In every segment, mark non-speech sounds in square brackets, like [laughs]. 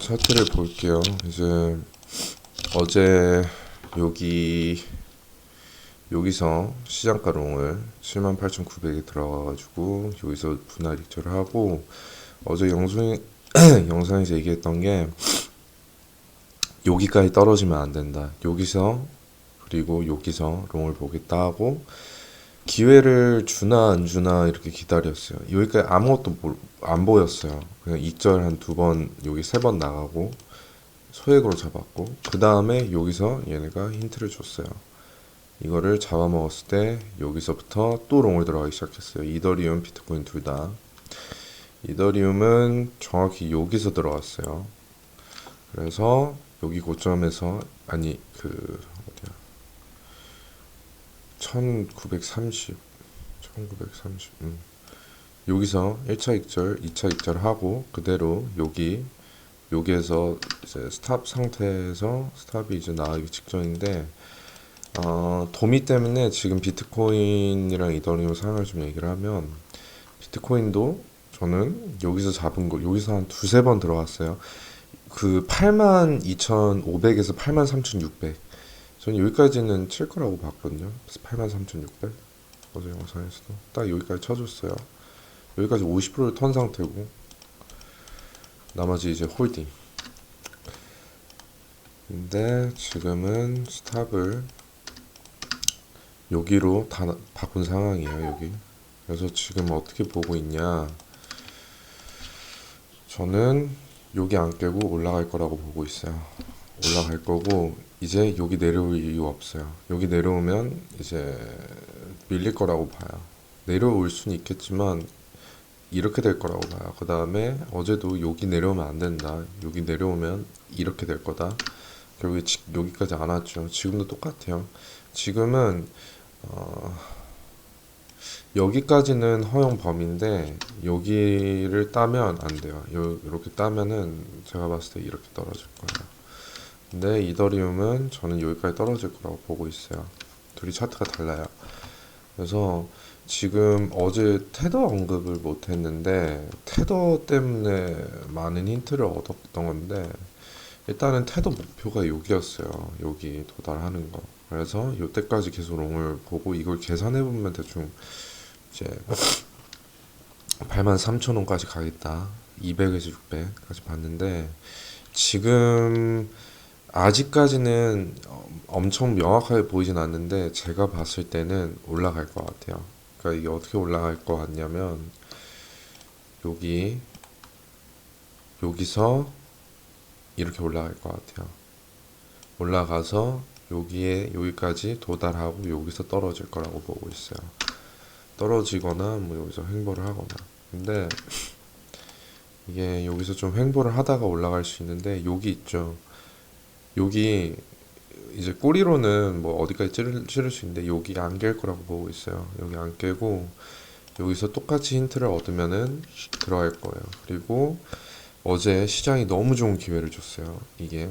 차트를 볼게요. 이제 어제 여기 여기서 시장가 롱을 78,900에 들어가가지고 여기서 분할 익절을 하고 어제 영상 [clears throat] 영상에서 얘기했던 게 여기까지 떨어지면 안 된다. 여기서 그리고 여기서 롱을 보겠다 하고 기회를 주나 안 주나 이렇게 기다렸어요. 여기까지 아무것도 모- 안 보였어요. 그냥 익절 한 두 번, 여기 세 번 나가고 소액으로 잡았고 그 다음에 여기서 얘네가 힌트를 줬어요. 이거를 잡아먹었을 때 여기서부터 또 롱을 들어가기 시작했어요. 이더리움, 비트코인 둘 다. 이더리움은 정확히 여기서 들어갔어요. 그래서 여기 고점에서 아니 그 어디야 1930 1930 음. 여기서 1차 익절, 2차 익절 하고 그대로 여기 여기에서 이제 스탑 상태에서 스탑이 이제 나가기 직전인데 어, 도미 때문에 지금 비트코인이랑 이더리움 상황을 좀 얘기를 하면 비트코인도 저는 여기서 잡은 거 여기서 한 두세 번 들어갔어요. 그 82,500에서 83,600 저는 여기까지는 칠 거라고 봤거든요. 83,600 어제 영상에서도 딱 여기까지 쳐줬어요. 여기까지 50%를 턴 상태고 나머지 이제 홀딩. 근데 지금은 스탑을 여기로 다 바꾼 상황이에요. 여기. 그래서 지금 어떻게 보고 있냐? 저는 여기 안 깨고 올라갈 거라고 보고 있어요. 올라갈 거고 이제 여기 내려올 이유 없어요. 여기 내려오면 이제 밀릴 거라고 봐요. 내려올 수는 있겠지만 이렇게 될 거라고 봐요. 그 다음에 어제도 여기 내려오면 안 된다. 여기 내려오면 이렇게 될 거다. 결국에 지- 여기까지 안 왔죠. 지금도 똑같아요. 지금은 어, 여기까지는 허용 범위인데 여기를 따면 안 돼요. 요, 이렇게 따면은 제가 봤을 때 이렇게 떨어질 거예요. 근데 이더리움은 저는 여기까지 떨어질 거라고 보고 있어요. 둘이 차트가 달라요. 그래서 지금 어제 테더 언급을 못 했는데 테더 때문에 많은 힌트를 얻었던 건데 일단은 테더 목표가 여기였어요. 여기 도달하는 거. 그래서 이때까지 계속 롱을 보고 이걸 계산해 보면 대충 이제 [laughs] 83,000원까지 가겠다. 200에서 600까지 봤는데 지금 아직까지는 어, 엄청 명확하게 보이진 않는데 제가 봤을 때는 올라갈 것 같아요. 그러니까 이게 어떻게 올라갈 것 같냐면 여기 여기서 이렇게 올라갈 것 같아요. 올라가서 여기에 여기까지 도달하고 여기서 떨어질 거라고 보고 있어요. 떨어지거나 뭐 여기서 횡보를 하거나. 근데 이게 여기서 좀 횡보를 하다가 올라갈 수 있는데 여기 있죠. 여기 이제 꼬리로는 뭐 어디까지 찌를, 찌를 수 있는데 여기 안 깰 거라고 보고 있어요. 여기 안 깨고 여기서 똑같이 힌트를 얻으면은 들어갈 거예요. 그리고 어제 시장이 너무 좋은 기회를 줬어요. 이게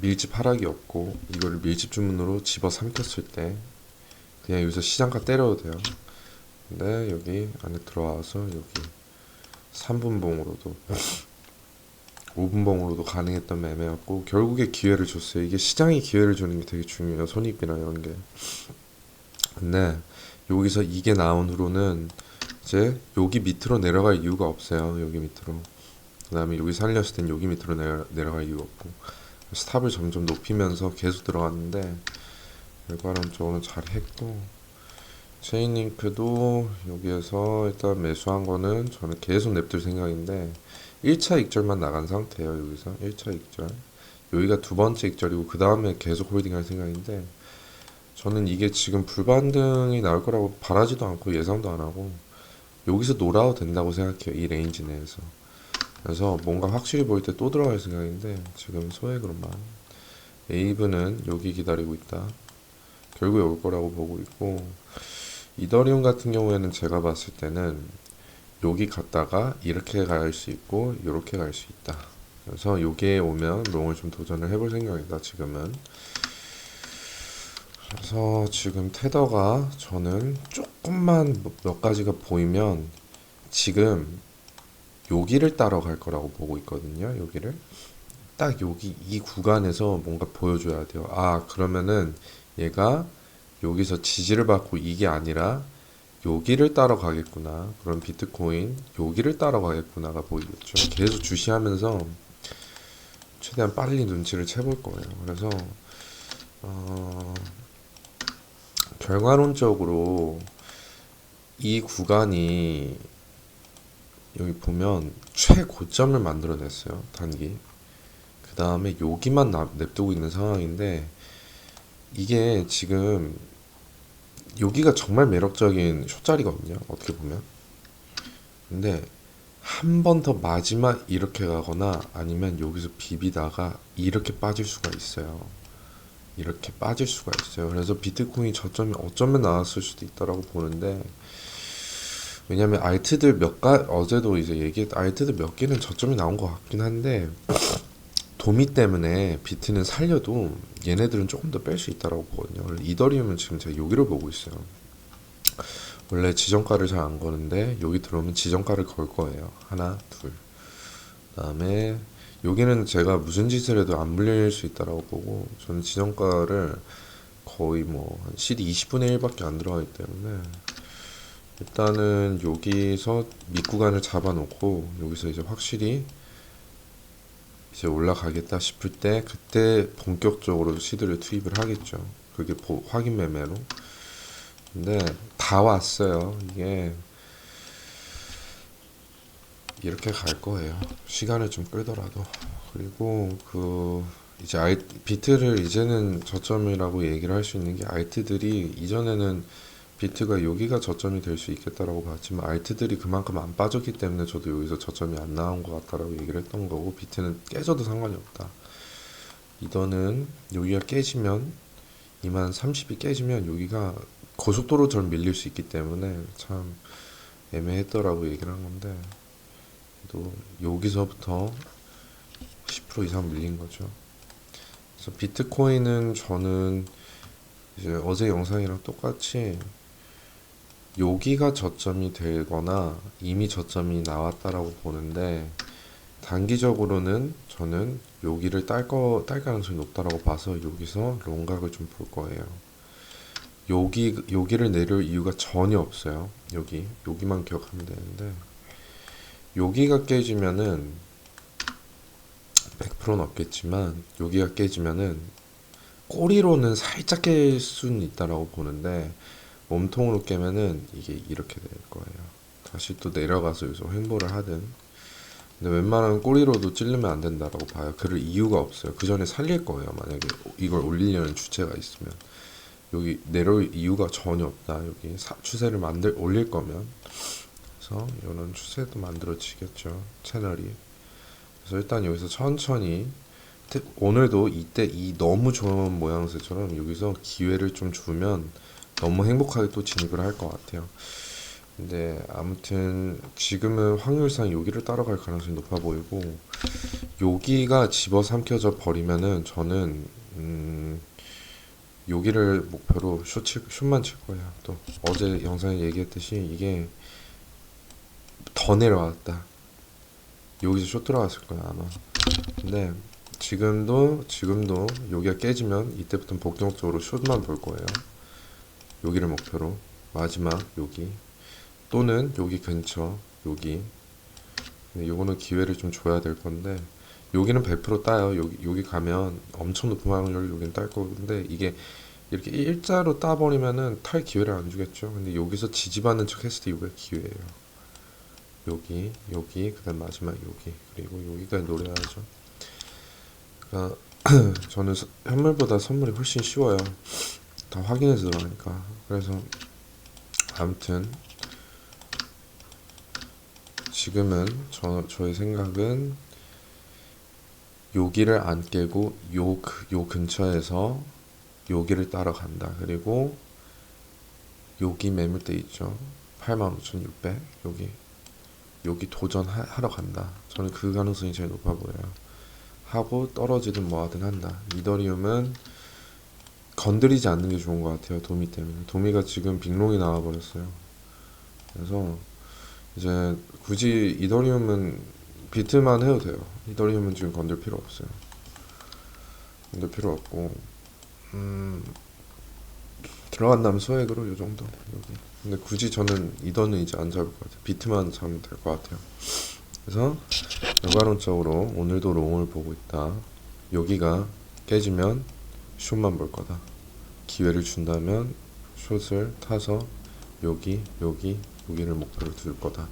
밀집 하락이 없고 이거를 밀집 주문으로 집어 삼켰을 때 그냥 여기서 시장가 때려도 돼요. 근데 여기 안에 들어와서 여기 3분봉으로도 5분봉으로도 가능했던 매매였고 결국에 기회를 줬어요. 이게 시장이 기회를 주는 게 되게 중요해요. 손익이나 이런 게. 근데 여기서 이게 나온 후로는 이제 여기 밑으로 내려갈 이유가 없어요. 여기 밑으로. 그 다음에 여기 살렸을 땐 여기 밑으로 내려, 내려갈 이유가 없고 스탑을 점점 높이면서 계속 들어갔는데 결과론적으로 잘 했고 체인링크도 여기에서 일단 매수한 거는 저는 계속 냅둘 생각인데 1차 익절만 나간 상태예요 여기서. 1차 익절. 여기가 두 번째 익절이고 그 다음에 계속 홀딩할 생각인데 저는 이게 지금 불반등이 나올 거라고 바라지도 않고 예상도 안 하고 여기서 놀아도 된다고 생각해요 이 레인지 내에서. 그래서 뭔가 확실히 보일 때 또 들어갈 생각인데 지금 소액으로만. 에이브는 여기 기다리고 있다. 결국에 올 거라고 보고 있고 이더리움 같은 경우에는 제가 봤을 때는 여기 갔다가 이렇게 갈 수 있고 이렇게 갈 수 있다. 그래서 여기에 오면 롱을 좀 도전을 해볼 생각이다. 지금은. 그래서 지금 테더가 저는 조금만 몇 가지가 보이면 지금 여기를 따라갈 거라고 보고 있거든요. 여기를 딱 여기 이 구간에서 뭔가 보여줘야 돼요. 아 그러면은 얘가 여기서 지지를 받고 이게 아니라 여기를 따라 가겠구나. 그럼 비트코인 여기를 따라 가겠구나가 보이겠죠. 계속 주시하면서 최대한 빨리 눈치를 채볼 거예요. 그래서 어, 결과론적으로 이 구간이 여기 보면 최고점을 만들어냈어요. 단기. 그 다음에 여기만 나- 냅두고 있는 상황인데 이게 지금 여기가 정말 매력적인 숏자리거든요. 어떻게 보면. 근데 한 번 더 마지막 이렇게 가거나 아니면 여기서 비비다가 이렇게 빠질 수가 있어요. 이렇게 빠질 수가 있어요. 그래서 비트코인 저점이 어쩌면 나왔을 수도 있다라고 보는데 왜냐면 알트들 몇 가 어제도 이제 얘기했 알트들 몇 개는 저점이 나온 것 같긴 한데 도미 때문에 비트는 살려도 얘네들은 조금 더 뺄 수 있다라고 보거든요. 그래서 이더리움은 지금 제가 여기를 보고 있어요. 원래 지정가를 잘 안 거는데 여기 들어오면 지정가를 걸 거예요. 하나, 둘. 그다음에 여기는 제가 무슨 짓을 해도 안 물릴 수 있다라고 보고 저는 지정가를 거의 뭐한 실이 20분의 1밖에 안 들어가기 때문에 일단은 여기서 밑 구간을 잡아놓고 여기서 이제 확실히 이제 올라가겠다 싶을 때 그때 본격적으로 시드를 투입을 하겠죠. 그게 보- 확인 매매로. 근데 다 왔어요. 이게 이렇게 갈 거예요. 시간을 좀 끌더라도. 그리고 그 이제 알, 비트를 이제는 저점이라고 얘기를 할 수 있는 게 알트들이 이전에는 비트가 여기가 저점이 될 수 있겠다라고 봤지만 알트들이 그만큼 안 빠졌기 때문에 저도 여기서 저점이 안 나온 것 같다라고 얘기를 했던 거고 비트는 깨져도 상관이 없다. 이더는 여기가 깨지면 2만 30이 깨지면 여기가 고속도로처럼 밀릴 수 있기 때문에 참 애매했더라고 얘기를 한 건데 또 여기서부터 10% 이상 밀린 거죠. 그래서 비트코인은 저는 이제 어제 영상이랑 똑같이 여기가 저점이 되거나 이미 저점이 나왔다라고 보는데 단기적으로는 저는 여기를 딸 거, 딸 가능성이 높다라고 봐서 여기서 롱각을 좀 볼 거예요. 여기, 여기를 내려올 이유가 전혀 없어요. 여기, 여기만 기억하면 되는데 여기가 깨지면은 100%는 없겠지만 여기가 깨지면은 꼬리로는 살짝 깰 수는 있다라고 보는데 몸통으로 깨면은 이게 이렇게 될 거예요. 다시 또 내려가서 여기서 횡보를 하든 근데 웬만하면 꼬리로도 찌르면 안 된다라고 봐요. 그럴 이유가 없어요. 그 전에 살릴 거예요. 만약에 이걸 올리려는 주체가 있으면 여기 내려올 이유가 전혀 없다. 여기 사- 추세를 만들 올릴 거면 그래서 이런 추세도 만들어지겠죠. 채널이 그래서 일단 여기서 천천히 특- 오늘도 이때 이 너무 좋은 모양새처럼 여기서 기회를 좀 주면 너무 행복하게 또 진입을 할 것 같아요. 근데 아무튼 지금은 확률상 여기를 따라갈 가능성이 높아 보이고 여기가 집어삼켜져 버리면은 저는 음 여기를 목표로 숏 칠, 숏만 칠 거예요. 또 어제 영상에 얘기했듯이 이게 더 내려왔다. 여기서 숏 들어갔을 거야 아마. 근데 지금도 지금도 여기가 깨지면 이때부터는 복격적으로 숏만 볼 거예요. 여기를 목표로 마지막 여기 또는 여기 근처 여기. 근데 요거는 기회를 좀 줘야 될 건데 여기는 100% 따요. 여기 여기 가면 엄청 높은 확률로 여기는 딸 건데 이게 이렇게 일자로 따버리면은 탈 기회를 안 주겠죠. 근데 여기서 지지받는 척 했을 때 이게 기회예요. 여기 여기 그 다음 마지막 여기. 그리고 여기까지 노려야죠. 그러니까 [clears throat] 저는 서- 현물보다 선물이 훨씬 쉬워요 다 확인해서 들어가니까 그래서 아무튼 지금은 저, 저의 생각은 여기를 안 깨고 요, 그- 요 근처에서 여기를 따라간다. 그리고 여기 매물대 있죠. 85,600 여기 여기 도전하러 간다. 저는 그 가능성이 제일 높아 보여요. 하고 떨어지든 뭐 하든 한다. 이더리움은 건드리지 않는 게 좋은 것 같아요. 도미 때문에. 도미가 지금 빅롱이 나와 버렸어요. 그래서 이제 굳이 이더리움은 비트만 해도 돼요. 이더리움은 지금 건들 필요 없어요. 건들 필요 없고 음, 들어간다면 소액으로 요 정도 여기. 근데 굳이 저는 이더는 이제 안 잡을 것 같아요. 비트만 잡으면 될 것 같아요. 그래서 결과론적으로 오늘도 롱을 보고 있다. 여기가 깨지면 숏만 볼 거다. 기회를 준다면 숏을 타서 여기, 여기, 여기를 목표로 둘 거다.